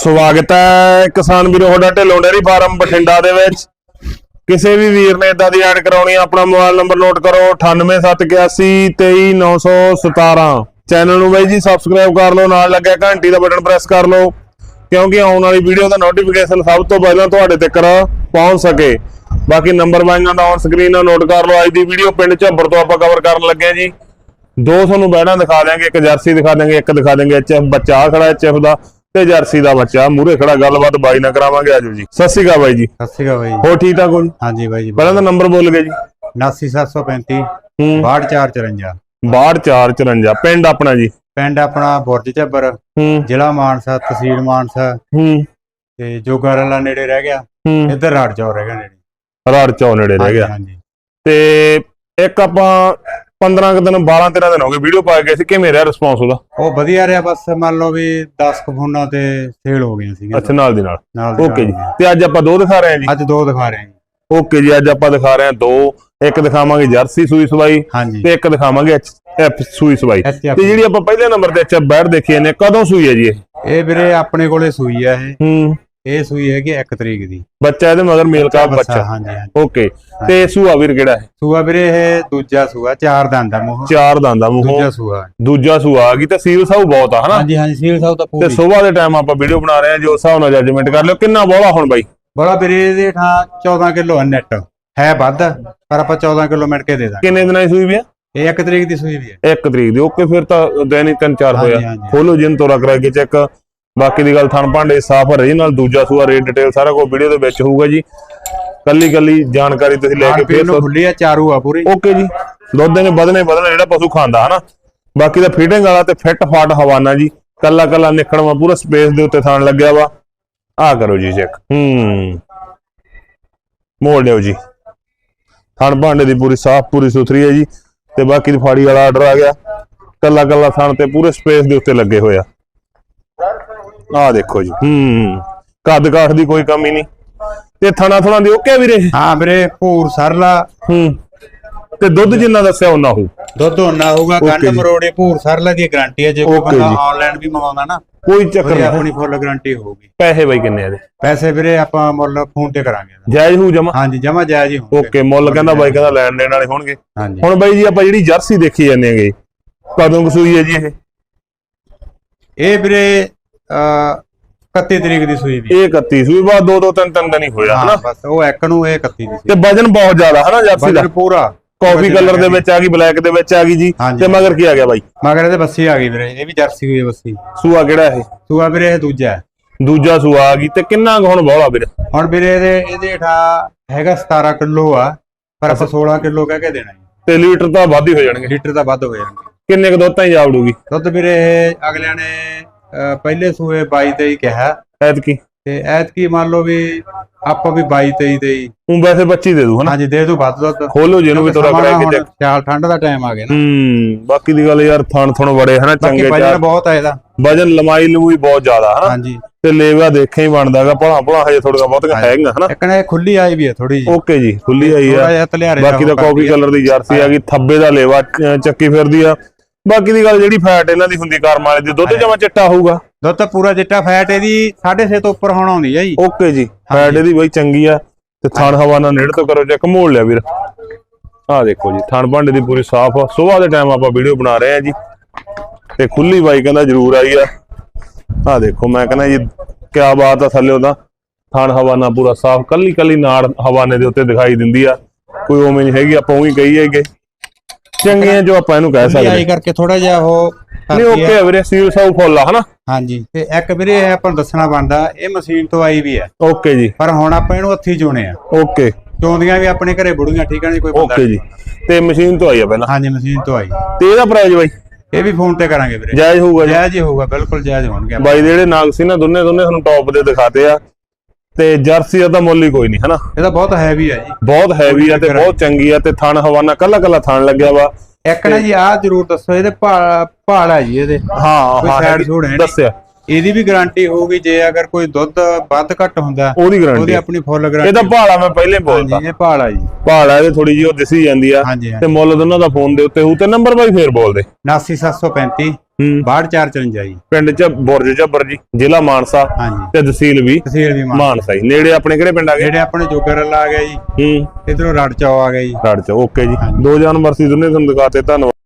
ਸਵਾਗਤ ਹੈ ਕਿਸਾਨ ਵੀਰੋ ਤੁਹਾਡਾ ਢਿੱਲੋਂ ਡੇਅਰੀ ਫਾਰਮ ਬਠਿੰਡਾ ਦੇ ਵਿੱਚ। ਕਿਸੇ ਵੀ ਵੀਰ ਨੇ ਇਦਾਂ ਦੀ ਐਡ ਕਰਾਉਣੀ ਆ, ਆਪਣਾ ਮੋਬਾਈਲ ਨੰਬਰ ਨੋਟ ਕਰੋ 9871823917 ਚੈਨਲ ਨੂੰ ਬਾਈ ਜੀ ਸਬਸਕ੍ਰਾਈਬ ਕਰ ਲਓ ਨਾਲ ਲੱਗਿਆ ਘੰਟੀ ਦਾ ਬਟਨ ਪ੍ਰੈਸ ਕਰ ਲਓ ਕਿਉਂਕਿ ਆਉਣ ਵਾਲੀ ਵੀਡੀਓ ਦਾ ਨੋਟੀਫਿਕੇਸ਼ਨ ਸਭ ਤੋਂ ਪਹਿਲਾਂ ਤੁਹਾਡੇ ਤੱਕ ਪਹੁੰਚ ਸਕੇ। ਬਾਕੀ ਨੰਬਰ ਵਾਈਆਂ ਦਾ ਔਨ ਸਕਰੀਨ ਨਾਲ ਨੋਟ ਕਰ ਲਓ ਅੱਜ ਦੀ ਵੀਡੀਓ ਪਿੰਡ ਝੱਬਰ ਤੋਂ ਆਪਾਂ ਕਵਰ ਕਰਨ ਲੱਗੇ ਜੀ। ਦੋ ਤੁਹਾਨੂੰ ਬੈਣਾ ਦਿਖਾ ਦਿਆਂਗੇ ਇੱਕ ਜਰਸੀ ਦਿਖਾ ਦਿਆਂਗੇ ਇੱਕ ਦਿਖਾ ਦਿਆਂਗੇ ਐਚਐਫ ਬੱਚਾ ਆਹ ਖੜਾ ਐਚਐਫ ਦਾ। ਤੇ ਜਰਸੀ ਦਾ ਬੱਚਾ। ਮੂਰੇ ਖੜਾ ਗੱਲਬਾਤ ਬਾਈ ਨਾਲ ਕਰਾਵਾਂਗੇ ਆਜੋ ਜੀ। ਸਤਿ ਸ਼੍ਰੀ ਅਕਾਲ ਬਾਈ ਜੀ। ਸਤਿ ਸ਼੍ਰੀ ਅਕਾਲ ਬਾਈ ਹੋ ਠੀਕ ਠਾਕ ਹੋ ਜੀ? ਹਾਂਜੀ ਬਾਈ ਜੀ ਪਹਿਲਾਂ ਤਾਂ ਨੰਬਰ ਬੋਲ ਗਏ ਜੀ। 79735 ਹੂੰ। 6254 6454 ਪਿੰਡ ਆਪਣਾ ਜੀ। ਪਿੰਡ ਆਪਣਾ ਬੁਰਜ ਝੱਬਰ ਹੂੰ। ਜ਼ਿਲ੍ਹਾ ਮਾਨਸਾ ਤਹਿਸੀਲ ਮਾਨਸਾ। ਹੂੰ। ਤੇ ਜੋਗਾਰਲਾ ਨੇੜੇ ਰਹਿ ਗਿਆ। ਹੂੰ। ਇੱਧਰ ਰਾੜ ਚੌਰ ਰਹਿ ਗਿਆ ਨੇੜੇ। ਰਾੜ ਚੌ ਨੇੜੇ ਰਹਿ ਗਿਆ। ਹਾਂਜੀ। ਤੇ ਇੱਕ ਆਪਾਂ 15 ਕੁ ਦਿਨ 12 13 ਦਿਨ ਹੋ ਗਏ ਵੀਡੀਓ ਪਾ ਗਏ ਸੀ। ਕਿਵੇਂ ਰਿਹਾ ਰਿਸਪੌਂਸ ਉਹਦਾ? ਉਹ ਵਧੀਆ ਰਿਹਾ ਬਸ ਮੰਨ ਲਓ ਵੀ 10 ਕੁ ਫੋਨਾਂ ਤੇ ਸੇਲ ਹੋ ਗਈਆਂ ਸੀਗੀਆਂ। ਅੱਛਾ ਨਾਲ ਦੀ ਨਾਲ। ਓਕੇ ਜੀ। ਤੇ ਅੱਜ ਆਪਾਂ ਦੋ ਦਿਖਾ ਰਹੇ ਹਾਂ ਜੀ। ਅੱਜ ਦੋ ਦਿਖਾ ਰਹੇ ਹਾਂ ਜੀ। ਓਕੇ ਜੀ ਅੱਜ ਆਪਾਂ ਦਿਖਾ ਰਹੇ ਹਾਂ ਦੋ। ਇੱਕ ਦਿਖਾਵਾਂਗੇ ਜਰਸੀ ਸੂਈ ਸਵਾਈ ਤੇ ਇੱਕ ਦਿਖਾਵਾਂਗੇ ਐਫ ਸੂਈ ਸਵਾਈ। ਤੇ ਜਿਹੜੀ ਆਪਾਂ ਪਹਿਲੇ ਨੰਬਰ ਤੇ ਅੱਛਾ ਬੈਠ ਦੇਖੀ ਨੇ ਕਦੋਂ ਸੂਈ ਹੈ ਜੀ ਇਹ? ਇਹ ਵੀਰੇ ਆਪਣੇ ਕੋਲੇ ਸੂਈ ਆ ਇਹ। ਹੂੰ। ਇਹ ਸੂਈ ਹੈਗੀ 1 ਤਰੀਕ ਦੀ। ਬੱਚਾ ਇਹਦੇ ਮਗਰ ਮੇਲ ਕਾ ਬੱਚਾ। ਹਾਂਜੀ ਹਾਂਜੀ। ਓਕੇ ਤੇ ਸੂਆ ਵੀਰ ਕਿਹੜਾ ਹੈ? ਸੂਆ ਵੀਰੇ ਇਹ ਦੂਜਾ ਸੂਆ ਚਾਰ ਦੰਦ ਦਾ ਮੂੰਹ। ਚਾਰ ਦੰਦਾ ਮੂੰਹ। ਦੂਜਾ ਸੂਆ। ਦੂਜਾ ਸੂਆ ਆ ਗਈ ਤੇ ਸੀਲ ਸਾਊ ਬਹੁਤ ਆ ਹਨਾ? ਹਾਂਜੀ ਹਾਂਜੀ ਸੀਲ ਸਾਹਿਬ ਤਾਂ ਤੇ ਪੂਰੀ ਸਵੇਰ ਦੇ ਟਾਈਮ ਆਪਾਂ ਵੀਡੀਓ ਬਣਾ ਰਹੇ ਹਾਂ ਜੋ ਹਿਸਾਬ ਨਾਲ ਜੱਜਮੈਂਟ ਕਰ ਲਿਓ। ਕਿੰਨਾ ਬੋਲਾ ਹੁਣ ਬਾਈ? ਬੜਾ ਵੀਰੇ ਦੇ ਠਾਂ 14 ਕਿਲੋ ਹੈ ਨੈਟ ਹੈ ਵੱਧ ਪਰ ਆਪਾਂ 14 ਕਿਲੋ ਮਿੰਟ ਕੇ ਦੇ ਦਾਂਗੇ। ਕਿੰਨੇ ਦਿਨਾਂ ਦੀ ਸੂਈ ਵੀ ਆ? ਇਹ 1 ਤਰੀਕ ਦੀ ਸੂਈ ਵੀ ਹੈ 1 ਤਰੀਕ ਦੀ। ਓਕੇ ਫਿਰ ਤਾਂ ਦਿਨ ਹੀ ਤਿੰਨ ਚਾਰ ਹੋਇਆ। ਖੋਲੋ ਜਿੰਨ ਤੋਰਾ ਕਰਾ ਕੇ ਚੈੱਕ ਬਾਕੀ ਦੀ ਗੱਲ ਥਣ ਭਾਂਡੇ ਸਾਫ਼ ਰਹੀ ਨਾਲ ਦੂਜਾ ਸੂਆ ਰੇਟ ਡਿਟੇਲ ਸਾਰਾ ਕੁਝ ਵੀਡੀਓ ਦੇ ਵਿੱਚ ਹੋਊਗਾ ਜੀ। ਕੱਲੀ ਕੱਲੀ ਜਾਣਕਾਰੀ ਤੁਸੀਂ ਲੈ ਕੇ ਫਿਰ ਖੁੱਲੀ ਆ ਚਾਰੂ ਆ ਪੂਰੀ। ਓਕੇ ਜੀ। ਦੁੱਧ ਨੇ ਵਧਣੇ ਵਧਣਾ ਜਿਹੜਾ ਪਸ਼ੂ ਖਾਂਦਾ ਹਨਾ? ਬਾਕੀ ਦਾ ਫੀਡਿੰਗ ਵਾਲਾ ਤੇ ਫਿੱਟ ਫਾਟ ਹਵਾਨਾ ਜੀ। ਕੱਲਾ ਕੱਲਾ ਨਿਕੜਵਾ ਪੂਰਾ ਸਪੇਸ ਦੇ ਉੱਤੇ ਥਾਣ ਲੱਗਿਆ ਵਾ। ਆ ਕਰੋ ਜੀ ਚੈੱਕ ਹੂੰ। ਮੋੜ ਲਿਓ ਜੀ। ਥਣ ਭਾਂਡੇ ਦੀ ਪੂਰੀ ਸਾਫ਼ ਪੂਰੀ ਸੁਥਰੀ ਹੈ ਜੀ। ਤੇ ਬਾਕੀ ਦੀ ਫਾੜੀ ਵਾਲਾ ਆਰਡਰ ਆ ਗਿਆ। ਕੱਲਾ ਕੱਲਾ ਥਣ ਤੇ ਪੂਰੇ ਸਪੇਸ ਦੇ ਉੱਤੇ ਲੱਗੇ ਹੋਇਆ ਆ ਦੇਖੋ ਜੀ। ਹੂੰ। ਕੱਦ ਕਾਠ ਦੀ ਕੋਈ ਕਮੀ ਨਹੀਂ। ਤੇ ਥਣਾ ਥਣਾ ਦੀ ਓਕੇ ਵੀਰੇ? ਹਾਂ ਵੀਰੇ ਭੂਰ ਸਰਲਾ। ਹੂੰ। ਤੇ ਦੁੱਧ ਜਿੰਨਾ ਦੱਸਿਆ ਉਹਨਾਂ ਹੋ ਦੁੱਧ ਹੋਣਾ ਹੋਊਗਾ ਗੰਢ। ਮਰੋੜੇ ਭੂਰ ਸਰਲਾ ਦੀ ਗਾਰੰਟੀ ਹੈ ਜੇ ਕੋਈ ਬੰਦਾ। ਆਨਲਾਈਨ ਵੀ ਮੰਗਾਉਂਦਾ ਨਾ ਕੋਈ ਚੱਕਰ ਨਹੀਂ। ਆਪਣੀ ਫੁੱਲ ਗਾਰੰਟੀ ਹੋਊਗੀ। ਪੈਸੇ ਬਾਈ ਕਿੰਨੇ ਆ ਇਹਦੇ? ਪੈਸੇ ਵੀਰੇ ਆਪਾਂ ਮੁੱਲ ਫੋਨ ਤੇ ਕਰਾਂਗੇ। ਜਾਇਜ਼ ਹੋ ਜਮਾ? ਹਾਂਜੀ ਜਮਾ ਜਾਇਜ਼ ਹੀ ਹੋਣਗੇ ਓਕੇ ਮੁੱਲ ਕਹਿੰਦਾ ਬਾਈ ਕਹਿੰਦਾ ਲੈਣ ਦੇਣ ਵਾਲੇ ਹੋਣਗੇ। ਹਾਂਜੀ। ਹੁਣ ਬਾਈ ਜੀ ਆਪਾਂ ਜਿਹੜੀ ਜਰਸੀ ਦੇਖੀ ਜਾਂਦੇ ਹੈਗੇ ਕਦੋਂ ਕੁ ਸੂਈ ਹੈ ਜੀ ਇਹ? ਇਹ ਵੀਰੇ 31 ਤਰੀਕ ਦੀ ਸੂਈ ਵੀ ਇਹ 31 ਸੂਈ ਬਾਅਦ ਦੋ ਦੋ ਤਿੰਨ ਤਿੰਨ ਦਿਨ ਹੀ ਹੋਇਆ ਹਨਾ ਬਸ ਉਹ ਇੱਕ ਨੂੰ ਇਹ 31 ਦੀ ਸੀ ਤੇ ਵਜਨ ਬਹੁਤ ਜ਼ਿਆਦਾ ਹਨਾ ਜਰਸੀ ਦਾ? ਵਜਨ ਪੂਰਾ। ਕਾਫੀ ਕਲਰ ਦੇ ਵਿੱਚ ਆ ਗਈ ਬਲੈਕ ਦੇ ਵਿੱਚ ਆ ਗਈ ਜੀ। ਤੇ ਮਗਰ ਕੀ ਆ ਗਿਆ ਬਾਈ? ਮਗਰ ਇਹਦੇ ਬੱਸੀ ਆ ਗਈ ਵੀਰੇ ਇਹ ਵੀ ਜਰਸੀ ਹੋਈ ਬੱਸੀ। ਸੂਆ ਕਿਹੜਾ ਇਹ? ਸੂਆ ਵੀਰੇ ਇਹ ਦੂਜਾ ਹੈ। ਦੂਜਾ ਸੂਆ ਆ ਗਈ ਤੇ ਕਿੰਨਾ ਕੁ ਹੁਣ ਬੋਲਾ ਵੀਰ? ਹੁਣ ਵੀਰੇ ਇਹਦੇ ਇਹਦੇ ਠਾ ਹੈਗਾ 17 ਕਿਲੋ ਆ ਪਰ ਆਪਾਂ 16 ਕਿਲੋ ਕਹਿ ਕੇ ਦੇਣਾ ਤੇ ਲੀਟਰ ਤਾਂ ਵੱਧ ਹੀ ਹੋ ਜਾਣਗੇ। ਲੀਟਰ ਦਾ ਵੱਧ ਹੋ ਜਾਣਗੇ। ਕਿੰਨੇ ਕੁ ਦੁੱਧ ਤਾਂ ਹੀ ਜਾਵੜੂਗੀ? ਦੁੱਧ ਵੀਰੇ ਅਗਲਿਆਂ ਨੇ ਪਹਿਲੇ ਸੂਏ 22 23 ਕਿਹਾ। ਐਤਕੀ? ਤੇ ਐਤਕੀ ਮੰਨ ਲਓ ਵੀ ਆਪਾਂ ਵੀ 22 23 ਦੇ ਹੀ। ਉਹ ਵੈਸੇ ਬੱਚੀ ਦੇ ਦੂ ਹਨਾ? ਹਾਂਜੀ ਦੇ ਦੂ ਵੱਧ ਦੁੱਧ ਖੋਲੋ ਜਿਹਨੂੰ ਵੀ ਸਮਾਂ ਕਰਾ ਕੇ ਹੁਣ ਚੈੱਕ ਸਿਆਲ ਠੰਡ ਦਾ ਟਾਈਮ ਆ ਗਿਆ ਨਾ। ਹੂੰ ਬਾਕੀ ਦੀ ਗੱਲ ਯਾਰ ਥਣ ਥਣ ਬੜੇ ਹਨਾ? ਬਾਕੀ ਚੰਗੇ ਵਜਨ ਚਾਰ। ਬਹੁਤ ਆ ਇਹਦਾ। ਵਜਨ ਲੰਮਾਈ ਲੰਮੂਈ ਬਹੁਤ ਜ਼ਿਆਦਾ ਹਨਾ? ਹਾਂਜੀ। ਤੇ ਲੇਵਾ ਦੇਖਿਆ ਹੀ ਬਣਦਾਗਾ ਭਲਾ ਭਲਾ ਹਜੇ ਥੋੜੀਆਂ ਬਹੁਤੀਆਂ ਹੈਗੀਆਂ ਹਨਾ? ਇੱਕ ਨਾ ਖੁੱਲੀ ਆਈ ਵੀ ਹੈ ਥੋੜੀ ਜਿਹੀ। ਓਕੇ ਜੀ ਖੁੱਲੀ ਆਈ ਥੋੜਾ ਆ ਜਿਹਾ ਤਲਿਆਰੇ ਬਾਕੀ ਦਾ ਕਾਫੀ ਕਲਰ ਦੀ ਜਰਸੀ ਆ ਗਈ ਥੱਬੇ ਦਾ ਲੇਵਾ ਅਹ ਚੱਕੀ ਫਿਰਦੀ ਆ। ਬਾਕੀ ਦੀ ਗੱਲ ਜਿਹੜੀ ਫੈਟ ਇਹਨਾਂ ਦੀ ਹੁੰਦੀ ਕਰਮ ਵਾਲੇ ਦੀ ਦੁੱਧ ਜਮਾ ਚਿੱਟਾ ਹੋਊਗਾ। ਦੁੱਧ ਤਾਂ ਪੂਰਾ ਚਿੱਟਾ ਫੈਟ ਇਹਦੀ 6.5 ਤੋਂ ਉੱਪਰ ਹੋਣਾ ਆਉਂਦੀ ਹੈ ਜੀ। ਓਕੇ ਜੀ ਫੈਟ ਇਹਦੀ ਬਈ ਚੰਗੀ ਆ ਤੇ ਥਣ ਹਵਾ ਨਾਲ ਨੇੜੇ ਤੋਂ ਕਰੋ ਚੈੱਕ ਮੋੜ ਲਿਆ ਵੀਰ। ਆਹ ਦੇਖੋ ਜੀ ਥਣ ਭਾਂਡੇ ਦੀ ਪੂਰੀ ਸਾਫ਼ ਆ। ਸਵੇਰ ਦੇ ਟਾਈਮ ਆਪਾਂ ਵੀਡੀਓ ਬਣਾ ਰਹੇ ਆ ਜੀ। ਤੇ ਖੁੱਲੀ ਬਾਈ ਕਹਿੰਦਾ ਜ਼ਰੂਰ ਆਈ ਆ। ਆਹ ਦੇਖੋ ਮੈਂ ਕਹਿੰਦਾ ਜੀ ਕਿਆ ਬਾਤ ਆ ਥੱਲੇ ਉਹਦਾ। ਥਣ ਹਵਾ ਨਾਲ ਪੂਰਾ ਸਾਫ਼ ਕੱਲੀ ਕੱਲੀ ਨਾੜ ਹਵਾਨੇ ਦੇ ਉੱਤੇ ਦਿਖਾਈ ਦਿੰਦੀ ਆ। ਕੋਈ ਉਵੇਂ ਨਹੀਂ ਹੈਗੀ ਆਪਾਂ ਉਹੀ ਕਹੀ ਹੈਗੇ ਚੰਗੀਆਂ ਜੋ ਆਪਾਂ ਇਹਨੂੰ ਕਹਿ ਸਕਦੇ ਕਰਕੇ ਥੋੜਾ ਜਿਹਾ ਉਹ ਨਹੀਂ ਓਕੇ। ਆ। ਵੀਰੇ ਸੀਲ ਸਾਊ ਫੁੱਲ ਆ ਹਨਾ? ਹਾਂਜੀ ਤੇ ਇੱਕ ਵੀਰੇ ਇਹ ਆਪਾਂ ਨੂੰ ਦੱਸਣਾ ਬਣਦਾ ਇਹ ਮਸ਼ੀਨ ਤੋਂ ਆਈ ਵੀ ਹੈ। ਓਕੇ ਜੀ। ਪਰ ਹੁਣ ਆਪਾਂ ਇਹਨੂੰ ਹੱਥੀ ਚੋਣੇ ਆ ਓਕੇ। ਚੋਂਦੀਆਂ ਵੀ ਆਪਣੇ ਘਰੇ ਬੁੜੀਆਂ ਠੀਕ ਆ ਨਹੀਂ ਕੋਈ ਬੰਦਾ ਓਕੇ ਜੀ। ਤੇ ਮਸ਼ੀਨ ਤੋਂ ਆਈ ਆ ਪਹਿਲਾਂ? ਹਾਂਜੀ ਮਸ਼ੀਨ ਤੋਂ ਆਈ। ਤੇ ਇਹਦਾ ਪ੍ਰਾਈਸ ਬਾਈ? ਇਹ ਵੀ ਫੋਨ ਤੇ ਕਰਾਂਗੇ ਵੀਰੇ। ਜਾਇਜ਼ ਹੋਊਗਾ ਜੀ। ਜਾਇਜ਼ ਹੀ ਹੋਊਗਾ ਬਿਲਕੁਲ ਜਾਇਜ਼ ਹੋਣਗੇ। ਬਾਈ ਦੇ ਜਿਹੜੇ ਨਾਗ ਸੀ ਨਾ ਦੋਨੇ ਦੋਨੇ ਤੁਹਾਨੂੰ ਟੌਪ ਦੇ ਦਿਖਾਤੇ ਆ। ਤੇ ਜਰਸੀ ਦਾ ਮੁੱਲ ਹੀ ਕੋਈ ਨਹੀਂ ਹਨਾ? ਇਹ ਤਾਂ ਬਹੁਤ ਹੈਵੀ ਹੈ ਜੀ। ਬਹੁਤ ਹੈਵੀ ਆ ਤੇ ਬਹੁਤ ਚੰਗੀ ਆ ਤੇ ਥਣ ਹਵਾਨਾ ਕੱਲਾ ਕੱਲਾ ਥਣ ਲੱਗਿਆ ਵਾ। ਇੱਕ ਨਾ ਜੀ ਆਹ ਜ਼ਰੂਰ ਦੱਸੋ ਇਹਦੇ ਭਾਲ ਭਾਲ ਹੈ ਜੀ ਇਹਦੇ। ਹਾਂ ਕੋਈ ਹਾਂ। ਦੱਸਿਆ। ਇਹਦੀ ਵੀ ਗਾਰੰਟੀ ਹੋਊਗੀ ਜੇ ਅਗਰ ਕੋਈ ਦੁੱਧ ਵੱਧ ਘੱਟ ਹੁੰਦਾ ਉਹਦੀ ਉਹਦੀ ਗਾਰੰਟੀ ਆਪਣੀ ਫੁੱਲ ਇਹ ਗਾਰੰਟੀ ਤਾਂ ਭਾਲਾ ਮੈਂ ਪਹਿਲੇ ਬੋਲਦਾ ਹਾਂਜੀ ਇਹ ਭਾਲ ਆ ਜੀ। ਭਾਲਾ ਇਹਦੇ ਥੋੜੀ ਜਿਹੀ ਉਹ ਦਿਸੀ ਜਾਂਦੀ ਆ। ਹਾਂਜੀ ਤੇ ਮੁੱਲ ਦੋਨਾਂ ਦਾ ਫੋਨ ਦੇ ਉੱਤੇ ਹੋਊ ਤੇ ਨੰਬਰ ਬਾਈ ਫੇਰ ਬੋਲ ਦੇ। 89735 ਹੂੰ। 6254 ਜੀ। ਪਿੰਡ ਚ ਬੁਰਜ ਝੱਬਰ ਜੀ ਜ਼ਿਲ੍ਹਾ ਮਾਨਸਾ ਹਾਂਜੀ। ਤੇ ਤਹਿਸੀਲ ਵੀ ਤਹਿਸੀਲ ਵੀ ਮਾਨ ਮਾਨਸਾ ਜੀ। ਨੇੜੇ ਆਪਣੇ ਕਿਹੜੇ ਪਿੰਡ ਆ ਗਏ? ਜਿਹੜੇ ਆਪਣੇ ਜੋਗਰ ਆ ਗਿਆ ਜੀ। ਹੂੰ। ਇਧਰੋਂ ਰੜ ਚੌ ਆ ਗਿਆ ਜੀ। ਰੜ ਚ ਓਕੇ ਜੀ। ਦੋ ਜਾਨਵਰ ਸੀ ਦੋਨੇ ਤੁਹਾਨੂੰ ਦਿਖਾਤੇ ਧੰਨਵਾਦ।